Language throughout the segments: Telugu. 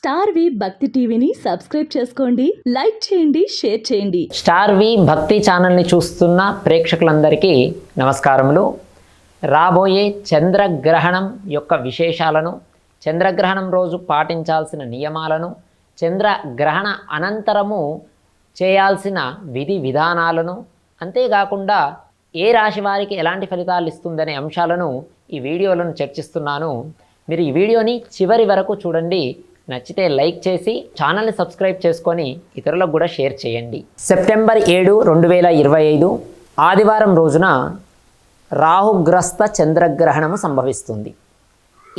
స్టార్ వి భక్తి టీవీని సబ్స్క్రైబ్ చేసుకోండి లైక్ చేయండి షేర్ చేయండి. స్టార్ వి భక్తి ఛానల్ని చూస్తున్న ప్రేక్షకులందరికీ నమస్కారములు. రాబోయే చంద్రగ్రహణం యొక్క విశేషాలను చంద్రగ్రహణం రోజు పాటించాల్సిన నియమాలను చంద్రగ్రహణ అనంతరము చేయాల్సిన విధి విధానాలను అంతేకాకుండా ఏ రాశి వారికి ఎలాంటి ఫలితాలు ఇస్తుందనే అంశాలను ఈ వీడియోలను చర్చిస్తున్నాను. మీరు ఈ వీడియోని చివరి వరకు చూడండి. నచ్చితే లైక్ చేసి ఛానల్ని సబ్స్క్రైబ్ చేసుకొని ఇతరులకు కూడా షేర్ చేయండి. సెప్టెంబర్ ఏడు రెండు వేల ఇరవై ఐదు ఆదివారం రోజున రాహుగ్రస్త చంద్రగ్రహణము సంభవిస్తుంది.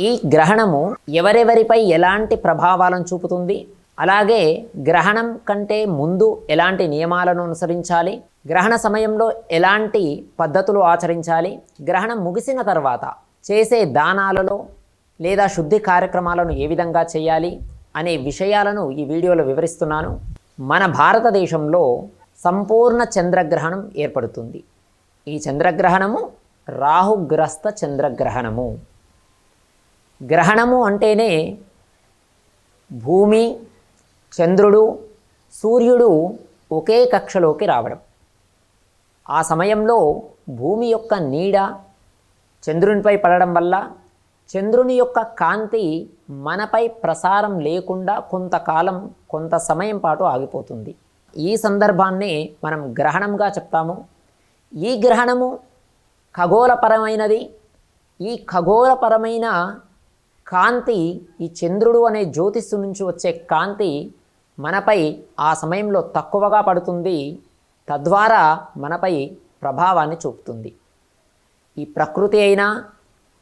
ఈ గ్రహణము ఎవరెవరిపై ఎలాంటి ప్రభావాలను చూపుతుంది? అలాగే గ్రహణం కంటే ముందు ఎలాంటి నియమాలను అనుసరించాలి? గ్రహణ సమయంలో ఎలాంటి పద్ధతులు ఆచరించాలి? గ్రహణం ముగిసిన తర్వాత చేసే దానాలలో లేదా శుద్ధి కార్యక్రమాలను ఏ విధంగా చేయాలి అనే విషయాలను ఈ వీడియోలో వివరిస్తున్నాను. మన భారతదేశంలో సంపూర్ణ చంద్రగ్రహణం ఏర్పడుతుంది. ఈ చంద్రగ్రహణము రాహుగ్రస్త చంద్రగ్రహణము. గ్రహణము అంటేనే భూమి చంద్రుడు సూర్యుడు ఒకే కక్షలోకి రావడం. ఆ సమయంలో భూమి యొక్క నీడ చంద్రునిపై పడడం వల్ల చంద్రుని యొక్క కాంతి మనపై ప్రసారం లేకుండా కొంతకాలం కొంత సమయం పాటు ఆగిపోతుంది. ఈ సందర్భాన్ని మనం గ్రహణంగా చెప్తాము. ఈ గ్రహణము ఖగోళపరమైనది. ఈ ఖగోళపరమైన కాంతి ఈ చంద్రుడు అనే జ్యోతిస్సు నుంచి వచ్చే కాంతి మనపై ఆ సమయంలో తక్కువగా పడుతుంది. తద్వారా మనపై ప్రభావాన్ని చూపుతుంది. ఈ ప్రకృతి అయినా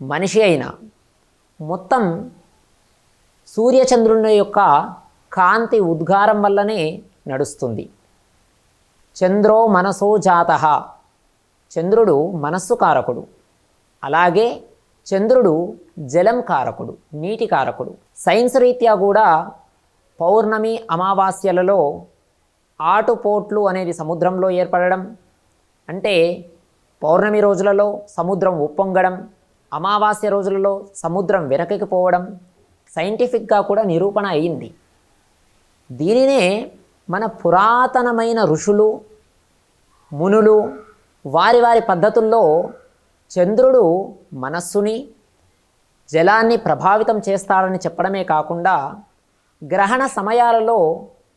మనిషి అయినా మొత్తం సూర్యచంద్రుని యొక్క కాంతి ఉద్గారం వల్లనే నడుస్తుంది. చంద్రో మనసో జాత. చంద్రుడు మనస్సు కారకుడు. అలాగే చంద్రుడు జలం కారకుడు నీటి కారకుడు. సైన్స్ రీత్యా కూడా పౌర్ణమి అమావాస్యలలో ఆటుపోట్లు అనేది సముద్రంలో ఏర్పడడం అంటే పౌర్ణమి రోజులలో సముద్రం ఉప్పొంగడం అమావాస్య రోజులలో సముద్రం వెనకకిపోవడం సైంటిఫిక్గా కూడా నిరూపణ అయింది. దీనినే మన పురాతనమైన ఋషులు మునులు వారి వారి పద్ధతుల్లో చంద్రుడు మనస్సుని జలాన్ని ప్రభావితం చేస్తాడని చెప్పడమే కాకుండా గ్రహణ సమయాలలో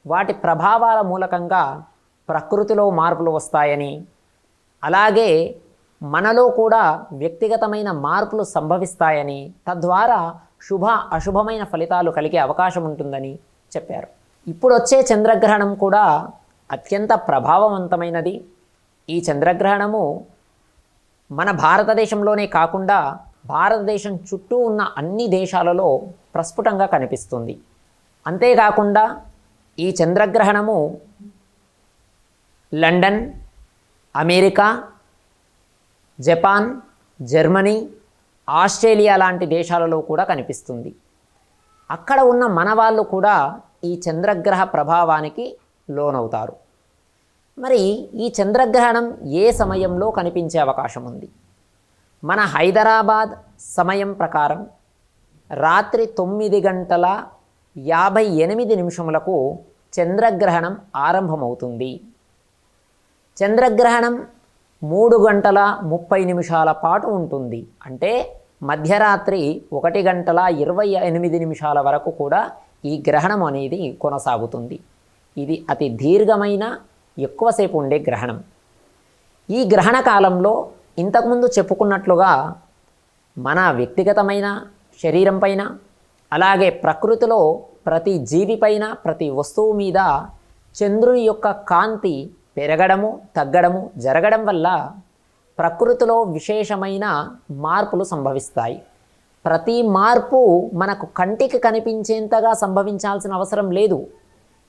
వాటి ప్రభావాల మూలకంగా ప్రకృతిలో మార్పులు వస్తాయని అలాగే మనలో కూడా వ్యక్తిగతమైన మార్పులు సంభవిస్తాయని తద్వారా శుభ అశుభమైన ఫలితాలు కలిగే అవకాశం ఉంటుందని చెప్పారు. ఇప్పుడు వచ్చే చంద్రగ్రహణం కూడా అత్యంత ప్రభావవంతమైనది. ఈ చంద్రగ్రహణము మన భారతదేశంలోనే కాకుండా భారతదేశం చుట్టూ ఉన్న అన్ని దేశాలలో ప్రస్ఫుటంగా కనిపిస్తుంది. అంతేకాకుండా ఈ చంద్రగ్రహణము London America Japan Germany Australia లాంటి దేశాలలో కూడా కనిపిస్తుంది. అక్కడ ఉన్న మన వాళ్ళు కూడా ఈ చంద్రగ్రహ ప్రభావానికి లోనవుతారు. మరి ఈ చంద్రగ్రహణం ఏ సమయంలో కనిపించే అవకాశం ఉంది? మన హైదరాబాద్ సమయం ప్రకారం రాత్రి తొమ్మిది గంటల యాభై ఎనిమిది నిమిషములకు చంద్రగ్రహణం ఆరంభమవుతుంది. చంద్రగ్రహణం మూడు గంటల ముప్పై నిమిషాల పాటు ఉంటుంది. అంటే మధ్యరాత్రి ఒకటి గంటల ఇరవై ఎనిమిది నిమిషాల వరకు కూడా ఈ గ్రహణం అనేది కొనసాగుతుంది. ఇది అతి దీర్ఘమైన ఎక్కువసేపు ఉండే గ్రహణం. ఈ గ్రహణ కాలంలో ఇంతకుముందు చెప్పుకున్నట్లుగా మన వ్యక్తిగతమైన శరీరం పైన అలాగే ప్రకృతిలో ప్రతి జీవిపైన ప్రతి వస్తువు మీద చంద్రుని యొక్క కాంతి పెరగడము తగ్గడము జరగడం వల్ల ప్రకృతిలో విశేషమైన మార్పులు సంభవిస్తాయి. ప్రతి మార్పు మనకు కంటికి కనిపించేంతగా సంభవించాల్సిన అవసరం లేదు.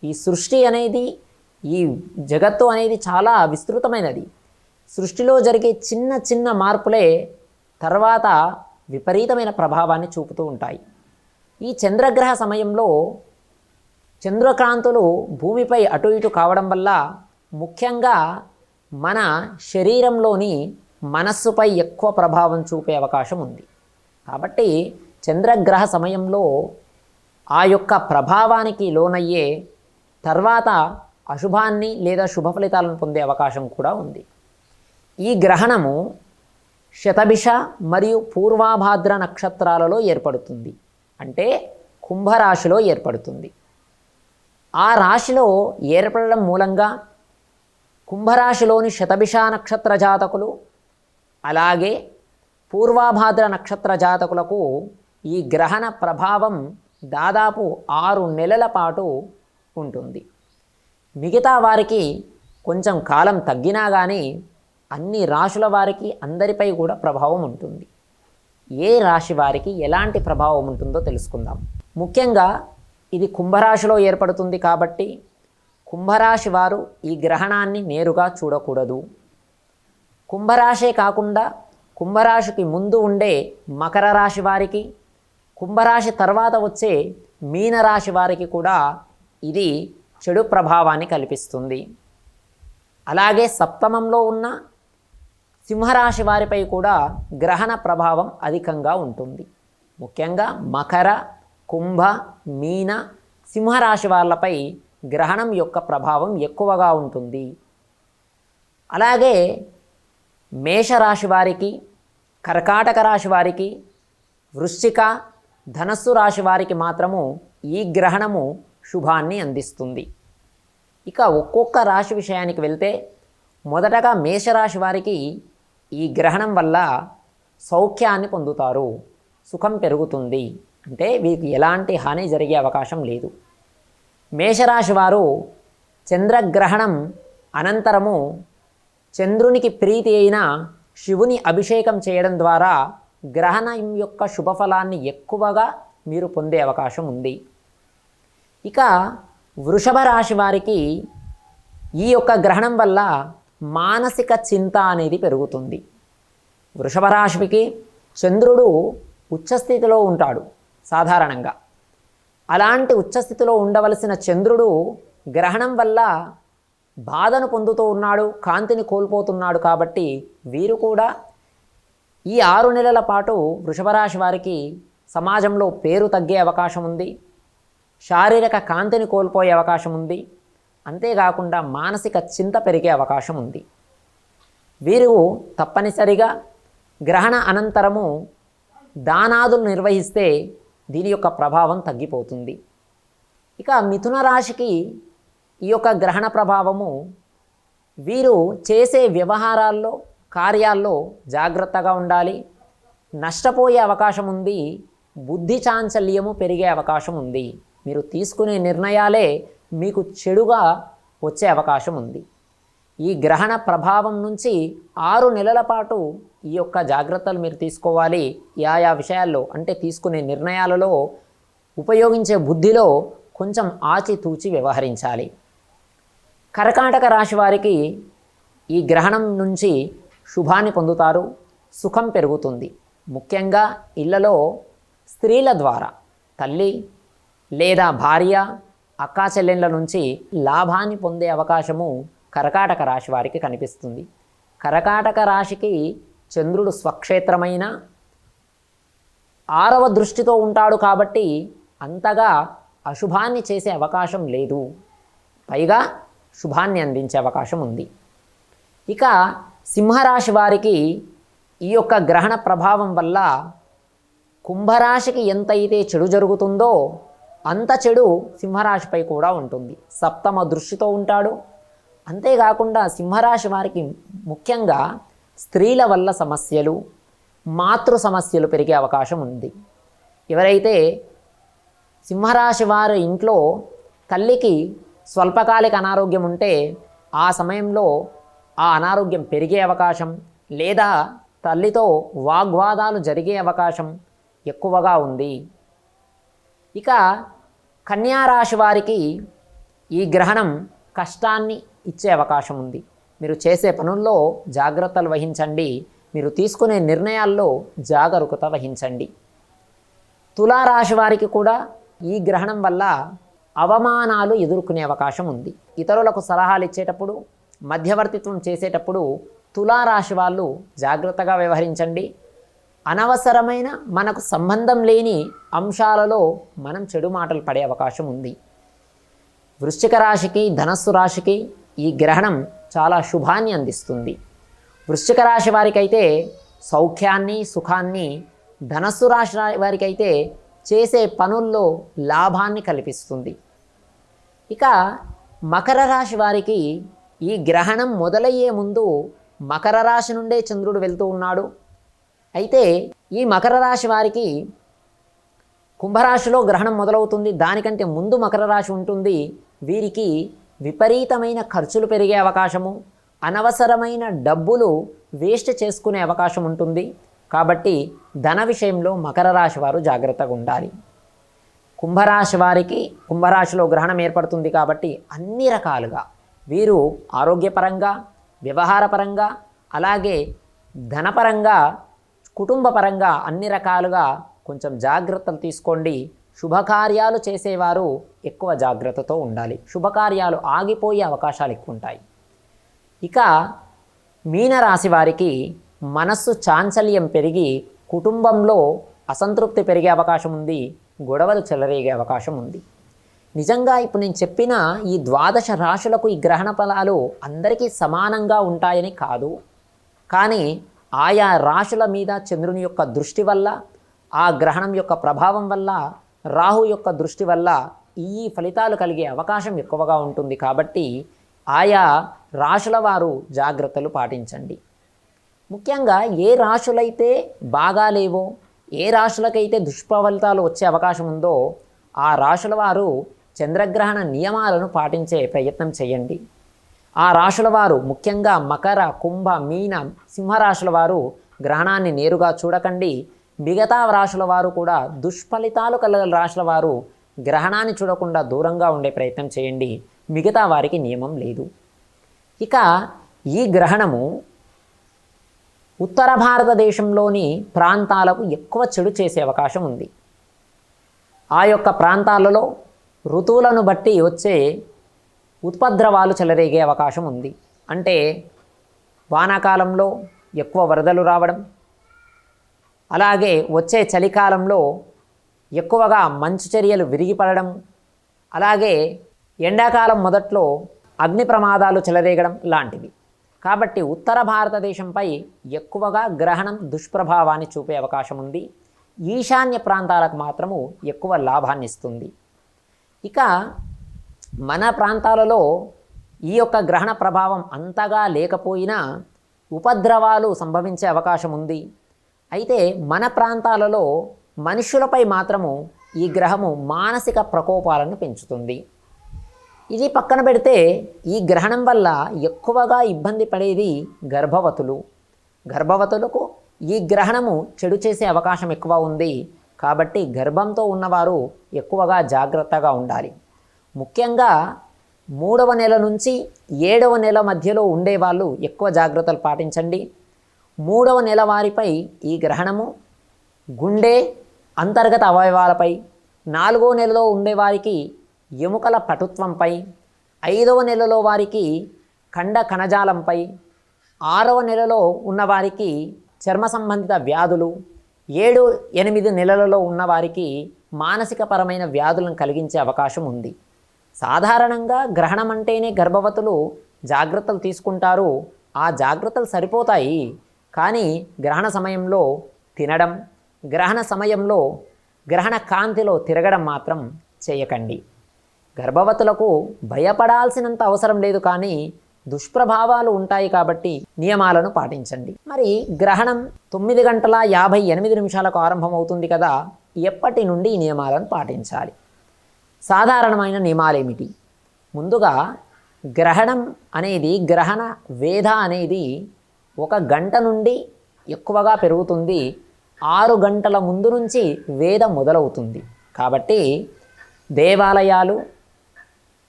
ఈ సృష్టి అనేది ఈ జగత్తు అనేది చాలా విస్తృతమైనది. సృష్టిలో జరిగే చిన్న చిన్న మార్పులే తర్వాత విపరీతమైన ప్రభావాన్ని చూపుతూ ఉంటాయి. ఈ చంద్రగ్రహ సమయంలో చంద్రకాంతులు భూమిపై అటు ఇటు కావడం వల్ల ముఖ్యంగా మన శరీరంలోని మనస్సుపై ఎక్కువ ప్రభావం చూపే అవకాశం ఉంది. కాబట్టి చంద్రగ్రహ సమయంలో ఆ యొక్క ప్రభావానికి లోనయ్యే తర్వాత అశుభాన్ని లేదా శుభ ఫలితాలను పొందే అవకాశం కూడా ఉంది. ఈ గ్రహణము శతభిష మరియు పూర్వాభాద్ర నక్షత్రాలలో ఏర్పడుతుంది. అంటే కుంభరాశిలో ఏర్పడుతుంది. ఆ రాశిలో ఏర్పడడం మూలంగా కుంభరాశిలోని శతభిష నక్షత్ర జాతకులు అలాగే పూర్వాభాద్ర నక్షత్ర జాతకులకు ఈ గ్రహణ ప్రభావం దాదాపు ఆరు నెలల పాటు ఉంటుంది. మిగతా వారికి కొంచెం కాలం తగ్గినా కానీ అన్ని రాశుల వారికి అందరిపై కూడా ప్రభావం ఉంటుంది. ఏ రాశి వారికి ఎలాంటి ప్రభావం ఉంటుందో తెలుసుకుందాం. ముఖ్యంగా ఇది కుంభరాశిలో ఏర్పడుతుంది కాబట్టి కుంభరాశి వారు ఈ గ్రహణాన్ని నేరుగా చూడకూడదు. కుంభరాశే కాకుండా కుంభరాశికి ముందు ఉండే మకర రాశి వారికి కుంభరాశి తర్వాత వచ్చే మీనరాశి వారికి కూడా ఇది చెడు ప్రభావాన్ని కల్పిస్తుంది. అలాగే సప్తమంలో ఉన్న సింహరాశి వారిపై కూడా గ్రహణ ప్రభావం అధికంగా ఉంటుంది. ముఖ్యంగా మకర కుంభ మీన సింహరాశి వాళ్ళపై గ్రహణం యొక్క ప్రభావం ఎక్కువగా ఉంటుంది. అలాగే మేషరాశి వారికి కర్కాటక రాశి వారికి వృశ్చిక ధనస్సు రాశి వారికి మాత్రము ఈ గ్రహణము శుభాన్ని అందిస్తుంది. ఇక ఒక్కొక్క రాశి విషయానికి వెళ్తే మొదటగా మేషరాశి వారికి ఈ గ్రహణం వల్ల సౌఖ్యాన్ని పొందుతారు. సుఖం పెరుగుతుంది. అంటే వీరికి ఎలాంటి హాని జరిగే అవకాశం లేదు. మేషరాశి వారు చంద్రగ్రహణం అనంతరము చంద్రునికి ప్రీతి అయిన శివుని అభిషేకం చేయడం ద్వారా గ్రహణం యొక్క శుభఫలాన్ని ఎక్కువగా మీరు పొందే అవకాశం ఉంది. ఇక వృషభ రాశి వారికి ఈ యొక్క గ్రహణం వల్ల మానసిక చింత అనేది పెరుగుతుంది. వృషభ రాశికి చంద్రుడు ఉచ్చస్థితిలో ఉంటాడు సాధారణంగా. అలాంటి ఉచ్చస్థితిలో ఉండవలసిన చంద్రుడు గ్రహణం వల్ల బాధను పొందుతూ ఉన్నాడు కాంతిని కోల్పోతున్నాడు కాబట్టి వీరు కూడా ఈ ఆరు నెలల పాటు వృషభరాశి వారికి సమాజంలో పేరు తగ్గే అవకాశం ఉంది శారీరక కాంతిని కోల్పోయే అవకాశం ఉంది అంతేకాకుండా మానసిక చింత పెరిగే అవకాశం ఉంది. వీరు తప్పనిసరిగా గ్రహణ అనంతరము దానాదులు నిర్వహిస్తే దీని యొక్క ప్రభావం తగ్గిపోతుంది. ఇక మిథున రాశికి ఈ యొక్క గ్రహణ ప్రభావము వీరు చేసే వ్యవహారాల్లో కార్యాల్లో జాగ్రత్తగా ఉండాలి. నష్టపోయే అవకాశం ఉంది. బుద్ధి చాంచల్యము పెరిగే అవకాశం ఉంది. మీరు తీసుకునే నిర్ణయాలే మీకు చెడుగా వచ్చే అవకాశం ఉంది. ఈ గ్రహణ ప్రభావం నుంచి ఆరు నెలల పాటు ఈ యొక్క జాగ్రత్తలు మీరు తీసుకోవాలి. ఆయా విషయాల్లో అంటే తీసుకునే నిర్ణయాలలో ఉపయోగించే బుద్ధిలో కొంచెం ఆచితూచి వ్యవహరించాలి. కర్కాటక రాశి వారికి ఈ గ్రహణం నుంచి శుభాన్ని పొందుతారు సుఖం పెరుగుతుంది. ముఖ్యంగా ఇళ్ళలో స్త్రీల ద్వారా తల్లి లేదా భార్య అక్కా చెల్లెళ్ళ నుంచి లాభాన్ని పొందే అవకాశము కర్కాటక రాశి వారికి కనిపిస్తుంది. కరకాటక రాశికి చంద్రుడు స్వక్షేత్రమైన ఆరవ దృష్టితో ఉంటాడు కాబట్టి అంతగా అశుభాన్ని చేసే అవకాశం లేదు. పైగా శుభాన్ని అందించే అవకాశం ఉంది. ఇక సింహరాశి వారికి ఈ యొక్క గ్రహణ ప్రభావం వల్ల కుంభరాశికి ఎంతైతే చెడు జరుగుతుందో అంత చెడు సింహరాశిపై కూడా ఉంటుంది. సప్తమ దృష్టితో ఉంటాడు. అంతేకాకుండా సింహరాశి వారికి ముఖ్యంగా స్త్రీల వల్ల సమస్యలు మాతృ సమస్యలు పెరిగే అవకాశం ఉంది. ఎవరైతే సింహరాశి వారి ఇంట్లో తల్లికి స్వల్పకాలిక అనారోగ్యం ఉంటే ఆ సమయంలో ఆ అనారోగ్యం పెరిగే అవకాశం లేదా తల్లితో వాగ్వాదాలు జరిగే అవకాశం ఎక్కువగా ఉంది. ఇక కన్యారాశి వారికి ఈ గ్రహణం కష్టాన్ని ఇచ్చే అవకాశం ఉంది. మీరు చేసే పనుల్లో జాగ్రత్తలు వహించండి. మీరు తీసుకునే నిర్ణయాల్లో జాగరూకత వహించండి. తులారాశి వారికి కూడా ఈ గ్రహణం వల్ల అవమానాలు ఎదుర్కొనే అవకాశం ఉంది. ఇతరులకు సలహాలు ఇచ్చేటప్పుడు మధ్యవర్తిత్వం చేసేటప్పుడు తులారాశి వాళ్ళు జాగ్రత్తగా వ్యవహరించండి. అనవసరమైన మనకు సంబంధం లేని అంశాలలో మనం చెడు మాటలు పడే అవకాశం ఉంది. వృశ్చిక రాశికి ధనస్సు రాశికి ఈ గ్రహణం చాలా శుభాన్ని అందిస్తుంది. వృశ్చిక రాశి వారికైతే సౌఖ్యాన్ని సుఖాన్ని ధనస్సు రాశి వారికైతే చేసే పనుల్లో లాభాన్ని కల్పిస్తుంది. ఇక మకర రాశి వారికి ఈ గ్రహణం మొదలయ్యే ముందు మకర రాశి నుండే చంద్రుడు వెళ్తూ ఉన్నాడు. అయితే ఈ మకర రాశి వారికి కుంభరాశిలో గ్రహణం మొదలవుతుంది. దానికంటే ముందు మకర రాశి ఉంటుంది. వీరికి విపరీతమైన ఖర్చులు పెరిగే అవకాశము అనవసరమైన డబ్బులు వేస్ట్ చేసుకునే అవకాశం ఉంటుంది. కాబట్టి ధన విషయంలో మకర రాశి వారు జాగ్రత్తగా ఉండాలి. కుంభరాశి వారికి కుంభరాశిలో గ్రహణం ఏర్పడుతుంది కాబట్టి అన్ని రకాలుగా వీరు ఆరోగ్యపరంగా వ్యవహారపరంగా అలాగే ధనపరంగా కుటుంబపరంగా అన్ని రకాలుగా కొంచెం జాగ్రత్తలు తీసుకోండి. శుభకార్యాలు చేసేవారు ఎక్కువ జాగ్రత్తతో ఉండాలి. శుభకార్యాలు ఆగిపోయే అవకాశాలు ఎక్కువ ఉంటాయి ఇక మీనరాశి వారికి మనస్సు చాంచల్యం పెరిగి కుటుంబంలో అసంతృప్తి పెరిగే అవకాశం ఉంది గొడవలు చెలరేగే అవకాశం ఉంది. నిజంగా ఇప్పుడు నేను చెప్పిన ఈ ద్వాదశ రాశులకు ఈ గ్రహణ ఫలాలు అందరికీ సమానంగా ఉంటాయని కాదు. కానీ ఆయా రాశుల మీద చంద్రుని యొక్క దృష్టి వల్ల ఆ గ్రహణం యొక్క ప్రభావం వల్ల రాహు యొక్క దృష్టి వల్ల ఈ ఫలితాలు కలిగే అవకాశం ఎక్కువగా ఉంటుంది కాబట్టి ఆయా రాశుల వారు జాగ్రత్తలు పాటించండి. ముఖ్యంగా ఏ రాశులైతే బాగా లేవో ఏ రాశులకైతే దుష్ఫలితాలు వచ్చే అవకాశం ఉందో ఆ రాశుల వారు చంద్రగ్రహణ నియమాలను పాటించే ప్రయత్నం చేయండి. ఆ రాశుల వారు ముఖ్యంగా మకర కుంభ మీన సింహరాశుల వారు గ్రహణాన్ని నేరుగా చూడకండి. మిగతా రాశుల వారు కూడా దుష్ఫలితాలు కలగల రాశుల వారు గ్రహణాన్ని చూడకుండా దూరంగా ఉండే ప్రయత్నం చేయండి. మిగతా వారికి నియమం లేదు. ఇక ఈ గ్రహణము ఉత్తర భారతదేశంలోని ప్రాంతాలకు ఎక్కువ చెడు చేసే అవకాశం ఉంది. ఆ యొక్క ప్రాంతాలలో ఋతువులను బట్టి వచ్చే ఉత్పద్రవాలు చెలరేగే అవకాశం ఉంది. అంటే వానాకాలంలో ఎక్కువ వరదలు రావడం అలాగే వచ్చే చలికాలంలో ఎక్కువగా మంచు చర్యలు విరిగిపడడం అలాగే ఎండాకాలం మొదట్లో అగ్ని ప్రమాదాలు చెలరేగడం లాంటివి. కాబట్టి ఉత్తర భారతదేశంపై ఎక్కువగా గ్రహణం దుష్ప్రభావాన్ని చూపే అవకాశం ఉంది. ఈశాన్య ప్రాంతాలకు మాత్రము ఎక్కువ లాభాన్ని ఇస్తుంది. ఇక మన ప్రాంతాలలో ఈ యొక్క గ్రహణ ప్రభావం అంతగా లేకపోయినా ఉపద్రవాలు సంభవించే అవకాశం ఉంది. అయితే మన ప్రాంతాలలో మనుషులపై మాత్రము ఈ గ్రహము మానసిక ప్రకోపాలను పెంచుతుంది. ఇది పక్కన పెడితే ఈ గ్రహణం వల్ల ఎక్కువగా ఇబ్బంది పడేది గర్భవతులు. గర్భవతులకు ఈ గ్రహణము చెడు చేసే అవకాశం ఎక్కువ ఉంది. కాబట్టి గర్భంతో ఉన్నవారు ఎక్కువగా జాగ్రత్తగా ఉండాలి. ముఖ్యంగా మూడవ నెల నుంచి ఏడవ నెల మధ్యలో ఉండేవాళ్ళు ఎక్కువ జాగ్రత్తలు పాటించండి. మూడవ నెల వారిపై ఈ గ్రహణము గుండె అంతర్గత అవయవాలపై నాలుగో నెలలో ఉండేవారికి ఎముకల పటుత్వంపై ఐదవ నెలలో వారికి కండ కణజాలంపై ఆరవ నెలలో ఉన్నవారికి చర్మ సంబంధిత వ్యాధులు ఏడు ఎనిమిది నెలలలో ఉన్నవారికి మానసికపరమైన వ్యాధులను కలిగించే అవకాశం ఉంది. సాధారణంగా గ్రహణం అంటేనే గర్భవతులు జాగ్రత్తలు తీసుకుంటారు. ఆ జాగ్రత్తలు సరిపోతాయి. కానీ గ్రహణ సమయంలో తినడం గ్రహణ సమయంలో గ్రహణ కాంతిలో తిరగడం మాత్రం చేయకండి. గర్భవతులకు భయపడాల్సినంత అవసరం లేదు కానీ దుష్ప్రభావాలు ఉంటాయి కాబట్టి నియమాలను పాటించండి. మరి గ్రహణం తొమ్మిది గంటల యాభై ఎనిమిది నిమిషాలకు ఆరంభమవుతుంది కదా ఎప్పటి నుండి ఈ నియమాలను పాటించాలి? సాధారణమైన నియమాలు ఏమిటి ముందుగా గ్రహణం అనేది గ్రహణ వేధ అనేది ఒక గంట నుండి ఎక్కువగా పెరుగుతుంది. ఆరు గంటల ముందు నుంచి వేద మొదలవుతుంది. కాబట్టి దేవాలయాలు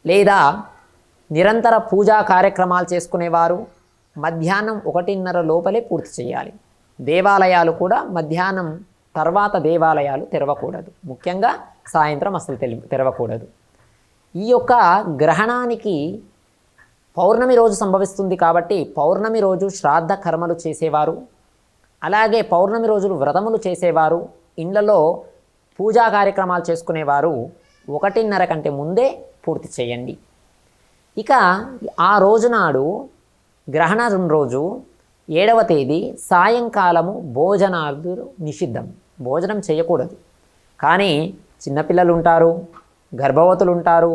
లేదా నిరంతర పూజా కార్యక్రమాలు చేసుకునేవారు మధ్యాహ్నం ఒకటిన్నర లోపలే పూర్తి చేయాలి. దేవాలయాలు కూడా మధ్యాహ్నం తర్వాత దేవాలయాలు తెరవకూడదు. ముఖ్యంగా సాయంత్రం అసలు తెలి తెరవకూడదు. ఈ యొక్క గ్రహణానికి పౌర్ణమి రోజు సంభవిస్తుంది కాబట్టి పౌర్ణమి రోజు శ్రాద్ధ కర్మలు చేసేవారు అలాగే పౌర్ణమి రోజులు వ్రతములు చేసేవారు ఇండ్లలో పూజా కార్యక్రమాలు చేసుకునేవారు ఒకటిన్నర కంటే ముందే పూర్తి చేయండి. ఇక ఆ రోజునాడు గ్రహణం రోజు ఏడవ తేదీ సాయంకాలము భోజనాలు నిషిద్ధం. భోజనం చేయకూడదు. కానీ చిన్నపిల్లలు ఉంటారు గర్భవతులు ఉంటారు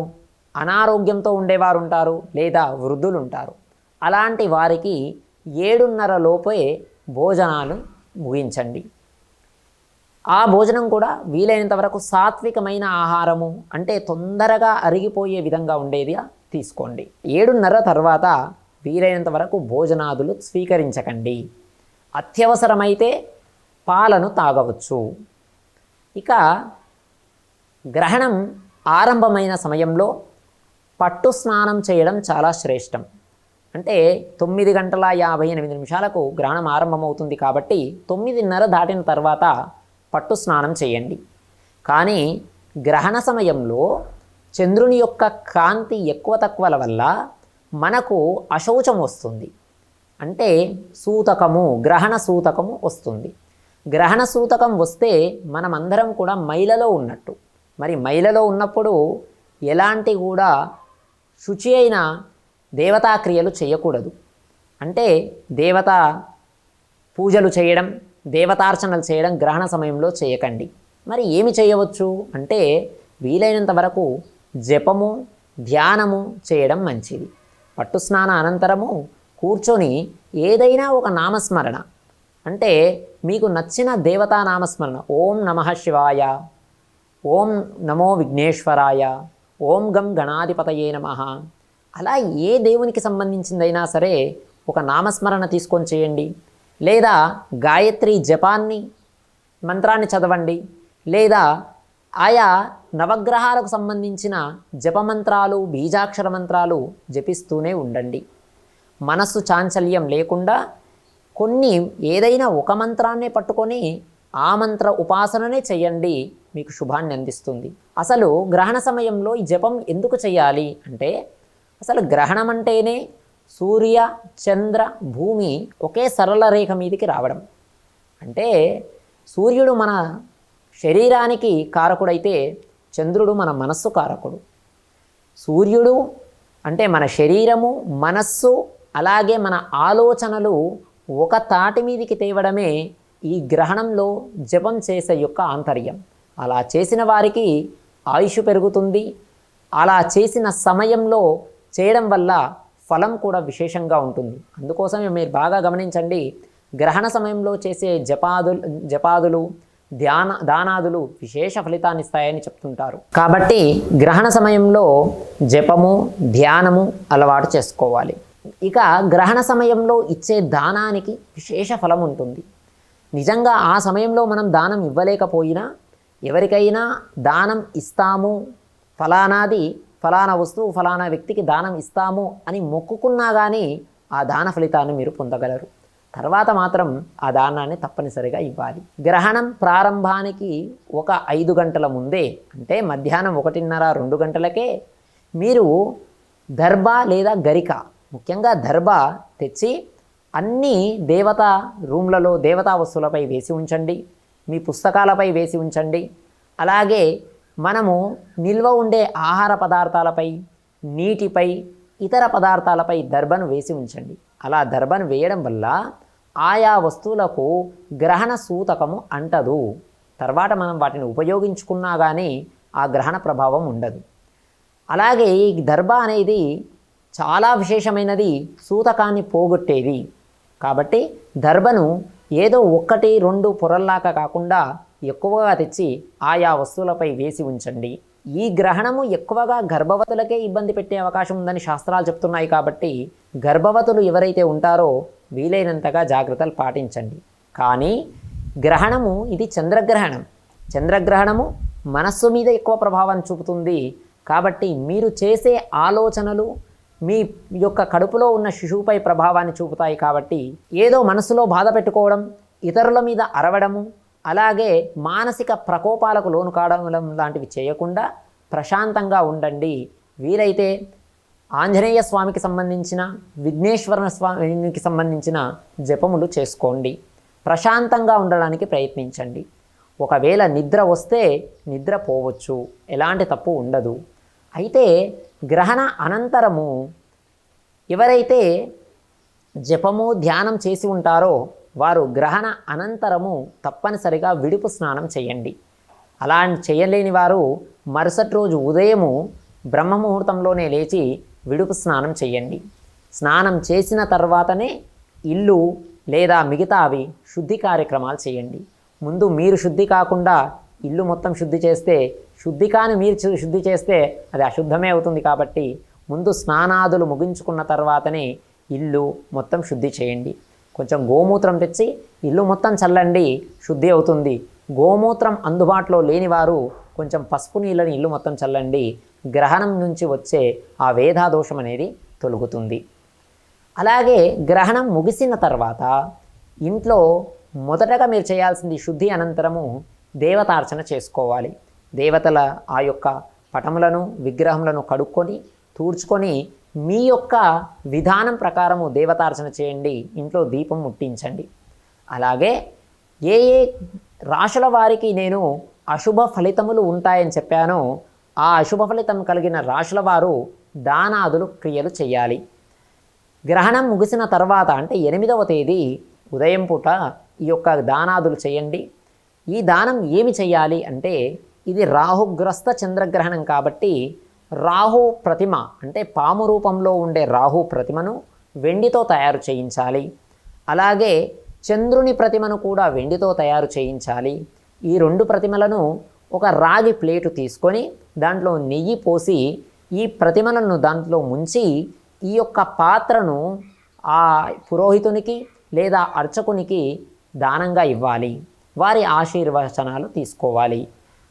అనారోగ్యంతో ఉండేవారు ఉంటారు లేదా వృద్ధులు ఉంటారు అలాంటి వారికి ఏడున్నర లోపే భోజనాలు ముగించండి. ఆ భోజనం కూడా వీలైనంత వరకు సాత్వికమైన ఆహారము అంటే తొందరగా అరిగిపోయే విధంగా ఉండేది తీసుకోండి. ఏడున్నర తర్వాత వీలైనంత వరకు భోజనాదులు స్వీకరించకండి. అత్యవసరమైతే పాలను తాగవచ్చు. ఇక గ్రహణం ఆరంభమైన సమయంలో పట్టు స్నానం చేయడం చాలా శ్రేష్టం. అంటే తొమ్మిది గంటల యాభై ఎనిమిది నిమిషాలకు గ్రహణం ఆరంభమవుతుంది కాబట్టి తొమ్మిదిన్నర దాటిన తర్వాత పట్టు స్నానం చేయండి. కానీ గ్రహణ సమయంలో చంద్రుని యొక్క కాంతి ఎక్కువ తక్కువల వల్ల మనకు అశౌచం వస్తుంది. అంటే సూతకము గ్రహణ సూతకము వస్తుంది. గ్రహణ సూతకం వస్తే మనమందరం కూడా మైలలో ఉన్నట్టు. మరి మైలలో ఉన్నప్పుడు ఎలాంటి కూడా శుచి అయిన దేవతా క్రియలు చేయకూడదు. అంటే దేవత పూజలు చేయడం దేవతార్చనలు చేయడం గ్రహణ సమయంలో చేయకండి. మరి ఏమి చేయవచ్చు? అంటే వీలైనంత వరకు జపము ధ్యానము చేయడం మంచిది. పట్టు స్నాన అనంతరము కూర్చొని ఏదైనా ఒక నామస్మరణ. అంటే మీకు నచ్చిన దేవతా నామస్మరణ. ఓం నమ శివాయ ఓం నమో విఘ్నేశ్వరాయ ఓం గం గణాధిపతయే నమ. అలా ఏ దేవునికి సంబంధించిందైనా సరే ఒక నామస్మరణ తీసుకొని చేయండి. లేదా గాయత్రి జపాన్ని మంత్రాన్ని చదవండి. లేదా ఆయా నవగ్రహాలకు సంబంధించిన జపమంత్రాలు బీజాక్షర మంత్రాలు జపిస్తూనే ఉండండి. మనస్సు చాంచల్యం లేకుండా కొన్ని ఏదైనా ఒక మంత్రాన్నే పట్టుకొని ఆ మంత్ర ఉపాసననే చేయండి. మీకు శుభాన్ని అందిస్తుంది. అసలు గ్రహణ సమయంలో ఈ జపం ఎందుకు చేయాలి అంటే అసలు గ్రహణం అంటేనే సూర్య చంద్ర భూమి ఒకే సరళ రేఖ మీదకి రావడం. అంటే సూర్యుడు మన శరీరానికి కారకుడైతే చంద్రుడు మన మనస్సు కారకుడు. సూర్యుడు అంటే మన శరీరము మనస్సు అలాగే మన ఆలోచనలు ఒక తాటి మీదికి తేవడమే ఈ గ్రహణంలో జపం చేసే యొక్క ఆంతర్యం. అలా చేసిన వారికి ఆయుష్ పెరుగుతుంది. అలా చేసిన సమయంలో చేయడం వల్ల ఫలం కూడా విశేషంగా ఉంటుంది. అందుకోసమే మీరు బాగా గమనించండి గ్రహణ సమయంలో చేసే జపాదులు జపాదులు ధ్యాన దానాదులు విశేష ఫలితాన్ని ఇస్తాయని చెప్తుంటారు. కాబట్టి గ్రహణ సమయంలో జపము ధ్యానము అలవాటు చేసుకోవాలి. ఇక గ్రహణ సమయంలో ఇచ్చే దానానికి విశేష ఫలం ఉంటుంది. నిజంగా ఆ సమయంలో మనం దానం ఇవ్వలేకపోయినా ఎవరికైనా దానం ఇస్తాము. ఫలానాది ఫలానా వస్తువు ఫలానా వ్యక్తికి దానం ఇస్తాము అని మొక్కుకున్నా కానీ ఆ దాన ఫలితాన్ని మీరు పొందగలరు. తర్వాత మాత్రం ఆ దానాన్ని తప్పనిసరిగా ఇవ్వాలి. గ్రహణం ప్రారంభానికి ఒక ఐదు గంటల ముందే అంటే మధ్యాహ్నం ఒకటిన్నర రెండు గంటలకే మీరు దర్భ లేదా గరిక ముఖ్యంగా దర్భ తెచ్చి అన్ని దేవత రూమ్లలో దేవతా వస్తువులపై వేసి ఉంచండి. మీ పుస్తకాలపై వేసి ఉంచండి. అలాగే మనము నిల్వ ఉండే ఆహార పదార్థాలపై నీటిపై ఇతర పదార్థాలపై దర్భను వేసి ఉంచండి. అలా దర్భను వేయడం వల్ల ఆయా వస్తువులకు గ్రహణ సూతకము అంటదు. తర్వాత మనం వాటిని ఉపయోగించుకున్నా కానీ ఆ గ్రహణ ప్రభావం ఉండదు. అలాగే ఈ దర్భ అనేది చాలా విశేషమైనది. సూతకాన్ని పోగొట్టేది. కాబట్టి దర్భను ఏదో ఒక్కటి రెండు పొరల్లాగా కాకుండా ఎక్కువగా తెచ్చి ఆయా వస్తువులపై వేసి ఉంచండి. ఈ గ్రహణము ఎక్కువగా గర్భవతులకే ఇబ్బంది పెట్టే అవకాశం ఉందని శాస్త్రాలు చెప్తున్నాయి కాబట్టి గర్భవతులు ఎవరైతే ఉంటారో వీలైనంతగా జాగ్రత్తలు పాటించండి. కానీ గ్రహణము ఇది చంద్రగ్రహణం. చంద్రగ్రహణము మనస్సు మీద ఎక్కువ ప్రభావం చూపుతుంది కాబట్టి మీరు చేసే ఆలోచనలు మీ యొక్క కడుపులో ఉన్న శిశువుపై ప్రభావాన్ని చూపుతాయి కాబట్టి ఏదో మనసులో బాధ పెట్టుకోవడం ఇతరుల మీద అరవడము అలాగే మానసిక ప్రకోపాలకు లోను కావడం లాంటివి చేయకుండా ప్రశాంతంగా ఉండండి. వీలైతే ఆంజనేయ స్వామికి సంబంధించిన విఘ్నేశ్వర స్వామికి సంబంధించిన జపములు చేసుకోండి. ప్రశాంతంగా ఉండడానికి ప్రయత్నించండి. ఒకవేళ నిద్ర వస్తే నిద్ర పోవచ్చు. ఎలాంటి తప్పు ఉండదు. అయితే గ్రహణ అనంతరము ఎవరైతే జపము ధ్యానం చేసి ఉంటారో వారు గ్రహణ అనంతరము తప్పనిసరిగా విడుపు స్నానం చేయండి. అలా చేయలేని వారు మరుసటి రోజు ఉదయము బ్రహ్మ ముహూర్తంలోనే లేచి విడుపు స్నానం చేయండి. స్నానం చేసిన తర్వాతనే ఇల్లు లేదా మిగతావి శుద్ధి కార్యక్రమాలు చేయండి. ముందు మీరు శుద్ధి కాకుండా ఇల్లు మొత్తం శుద్ధి చేస్తే శుద్ధి కాని మీరు శుద్ధి చేస్తే అది అశుద్ధమే అవుతుంది కాబట్టి ముందు స్నానాదులు ముగించుకున్న తర్వాతనే ఇల్లు మొత్తం శుద్ధి చేయండి. కొంచెం గోమూత్రం తెచ్చి ఇల్లు మొత్తం చల్లండి శుద్ధి అవుతుంది. గోమూత్రం అందుబాటులో లేని వారు కొంచెం పసుపు నీళ్ళని ఇల్లు మొత్తం చల్లండి. గ్రహణం నుంచి వచ్చే ఆ వేధాదోషం అనేది తొలగుతుంది. అలాగే గ్రహణం ముగిసిన తర్వాత ఇంట్లో మొదటగా మీరు చేయాల్సింది శుద్ధి అనంతరము దేవతార్చన చేసుకోవాలి. దేవతల ఆ యొక్క పటములను విగ్రహములను కడుక్కొని తూడ్చుకొని మీ యొక్క విధానం ప్రకారము దేవతార్చన చేయండి. ఇంట్లో దీపం ముట్టించండి. అలాగే ఏ ఏ రాశుల వారికి నేను అశుభ ఫలితములు ఉంటాయని చెప్పానో ఆ అశుభ ఫలితం కలిగిన రాశుల వారు దానాదులు క్రియలు చేయాలి. గ్రహణం ముగిసిన తర్వాత అంటే ఎనిమిదవ తేదీ ఉదయం పూట ఈ యొక్క దానాదులు చేయండి. ఈ దానం ఏమి చేయాలి అంటే ఇది రాహుగ్రస్త చంద్రగ్రహణం కాబట్టి రాహు ప్రతిమ అంటే పాము రూపంలో ఉండే రాహు ప్రతిమను వెండితో తయారు చేయించాలి. అలాగే చంద్రుని ప్రతిమను కూడా వెండితో తయారు చేయించాలి. ఈ రెండు ప్రతిమలను ఒక రాగి ప్లేటు తీసుకొని దాంట్లో నెయ్యి పోసి ఈ ప్రతిమలను దాంట్లో ముంచి ఈ యొక్క పాత్రను ఆ పురోహితునికి లేదా అర్చకునికి దానంగా ఇవ్వాలి. వారి ఆశీర్వచనాలు తీసుకోవాలి.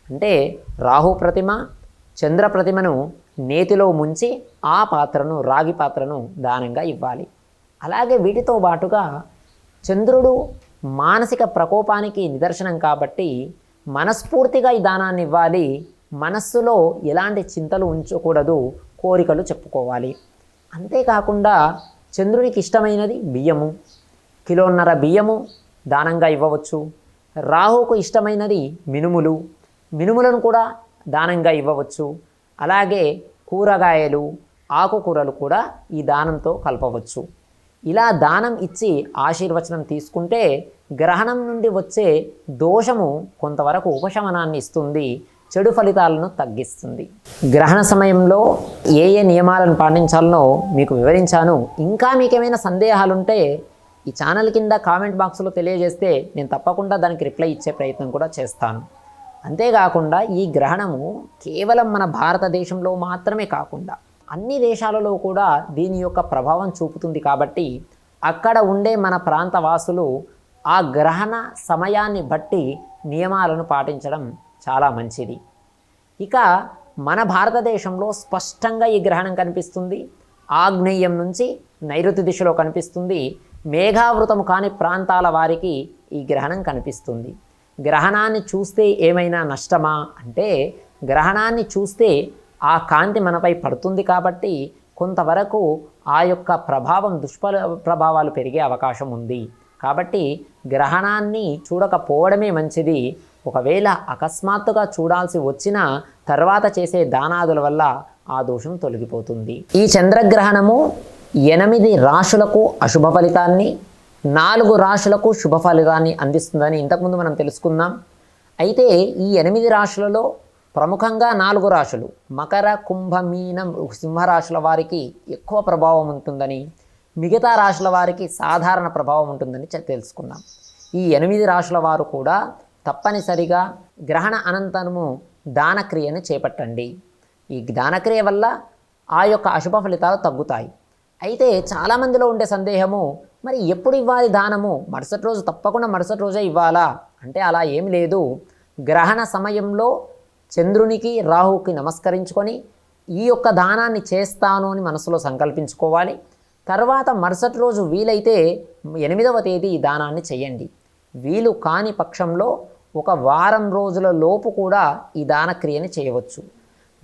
అంటే రాహు ప్రతిమ చంద్ర ప్రతిమను నేతిలో ముంచి ఆ పాత్రను రాగి పాత్రను దానంగా ఇవ్వాలి. అలాగే వీటితో పాటుగా చంద్రుడు మానసిక ప్రకోపానికి నిదర్శనం కాబట్టి మనస్ఫూర్తిగా ఈ దానాన్ని ఇవ్వాలి. మనస్సులో ఎలాంటి చింతలు ఉంచకూడదు కోరికలు చెప్పుకోవాలి. అంతేకాకుండా చంద్రునికి ఇష్టమైనది బియ్యము. కిలోన్నర బియ్యము దానంగా ఇవ్వవచ్చు. రాహుకు ఇష్టమైనది మినుములు మినుములను కూడా దానంగా ఇవ్వవచ్చు. అలాగే కూరగాయలు ఆకుకూరలు కూడా ఈ దానంతో కలపవచ్చు. ఇలా దానం ఇచ్చి ఆశీర్వచనం తీసుకుంటే గ్రహణం నుండి వచ్చే దోషము కొంతవరకు ఉపశమనాన్ని ఇస్తుంది చెడు ఫలితాలను తగ్గిస్తుంది. గ్రహణ సమయంలో ఏ ఏ నియమాలను పాటించాలనో మీకు వివరించాను. ఇంకా మీకు ఏమైనా సందేహాలుంటే ఈ ఛానల్ కింద కామెంట్ బాక్స్లో తెలియజేస్తే నేను తప్పకుండా దానికి రిప్లై ఇచ్చే ప్రయత్నం కూడా చేస్తాను. అంతేకాకుండా ఈ గ్రహణము కేవలం మన భారతదేశంలో మాత్రమే కాకుండా అన్ని దేశాలలో కూడా దీని యొక్క ప్రభావం చూపుతుంది కాబట్టి అక్కడ ఉండే మన ప్రాంత వాసులు ఆ గ్రహణ సమయాన్ని బట్టి నియమాలను పాటించడం చాలా మంచిది. ఇక మన భారతదేశంలో స్పష్టంగా ఈ గ్రహణం కనిపిస్తుంది. ఆగ్నేయం నుంచి నైరుతి దిశలో కనిపిస్తుంది. మేఘావృతము కాని ప్రాంతాల వారికి ఈ గ్రహణం కనిపిస్తుంది. గ్రహణాన్ని చూస్తే ఏమైనా నష్టమా? అంటే గ్రహణాన్ని చూస్తే ఆ కాంతి మనపై పడుతుంది కాబట్టి కొంతవరకు ఆ యొక్క ప్రభావం దుష్ఫల ప్రభావాలు పెరిగే అవకాశం ఉంది. కాబట్టి గ్రహణాన్ని చూడకపోవడమే మంచిది. ఒకవేళ అకస్మాత్తుగా చూడాల్సి వచ్చినా తర్వాత చేసే దానాదుల వల్ల ఆ దోషం తొలగిపోతుంది. ఈ చంద్రగ్రహణము ఎనిమిది రాశులకు అశుభ ఫలితాన్ని నాలుగు రాశులకు శుభ ఫలితాన్ని అందిస్తుందని ఇంతకుముందు మనం తెలుసుకుందాం అయితే ఈ ఎనిమిది రాశులలో ప్రముఖంగా నాలుగు రాశులు మకర కుంభ మీనం సింహరాశుల వారికి ఎక్కువ ప్రభావం ఉంటుందని మిగతా రాశుల వారికి సాధారణ ప్రభావం ఉంటుందని తెలుసుకుందాం తెలుసుకున్నాం. ఈ ఎనిమిది రాశుల వారు కూడా తప్పనిసరిగా గ్రహణ అనంతరము దానక్రియను చేపట్టండి. ఈ దానక్రియ వల్ల ఆ యొక్క అశుభ ఫలితాలు తగ్గుతాయి. అయితే చాలామందిలో ఉండే సందేహము మరి ఎప్పుడు ఇవ్వాలి దానము? మరుసటి రోజు తప్పకుండా మరుసటి రోజే ఇవ్వాలా? అంటే అలా ఏం లేదు. గ్రహణ సమయంలో చంద్రునికి రాహుకి నమస్కరించుకొని ఈ యొక్క దానాన్ని చేస్తాను అని మనసులో సంకల్పించుకోవాలి. తర్వాత మరుసటి రోజు వీలైతే ఎనిమిదవ తేదీ ఈ దానాన్ని చేయండి. వీలు కాని పక్షంలో ఒక వారం రోజుల లోపు కూడా ఈ దానక్రియని చేయవచ్చు.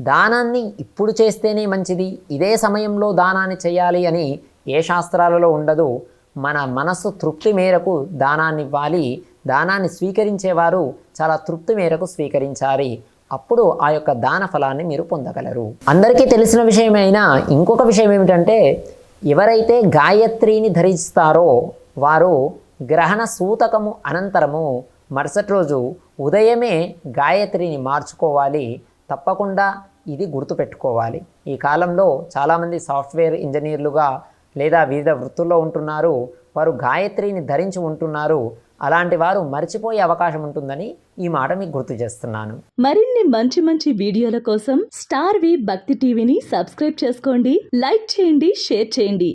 దానాన్ని ఇప్పుడు చేస్తేనే మంచిది. ఇదే సమయంలో దానాన్ని చేయాలి అని ఏ శాస్త్రాలలో ఉండదు. మన మనస్సు తృప్తి మేరకు దానాన్ని ఇవ్వాలి దానాన్ని స్వీకరించేవారు చాలా తృప్తి మేరకు స్వీకరించాలి. అప్పుడు ఆ యొక్క దాన ఫలాన్ని మీరు పొందగలరు. అందరికీ తెలిసిన విషయమైనా ఇంకొక విషయం ఏమిటంటే ఎవరైతే గాయత్రిని ధరిస్తారో వారు గ్రహణ సూతకము అనంతరము మరుసటి రోజు ఉదయమే గాయత్రిని మార్చుకోవాలి. తప్పకుండా ఇది గుర్తుపెట్టుకోవాలి. ఈ కాలంలో చాలామంది సాఫ్ట్వేర్ ఇంజనీర్లుగా లేదా వివిధ వృత్తుల్లో ఉంటున్నారు వారు గాయత్రిని ధరించి ఉంటున్నారు అలాంటి వారు మర్చిపోయే అవకాశం ఉంటుందని ఈ మాట మీకు గుర్తు చేస్తున్నాను. మరిన్ని మంచి మంచి వీడియోల కోసం స్టార్ వి భక్తి టీవీని సబ్స్క్రైబ్ చేసుకోండి లైక్ చేయండి షేర్ చేయండి.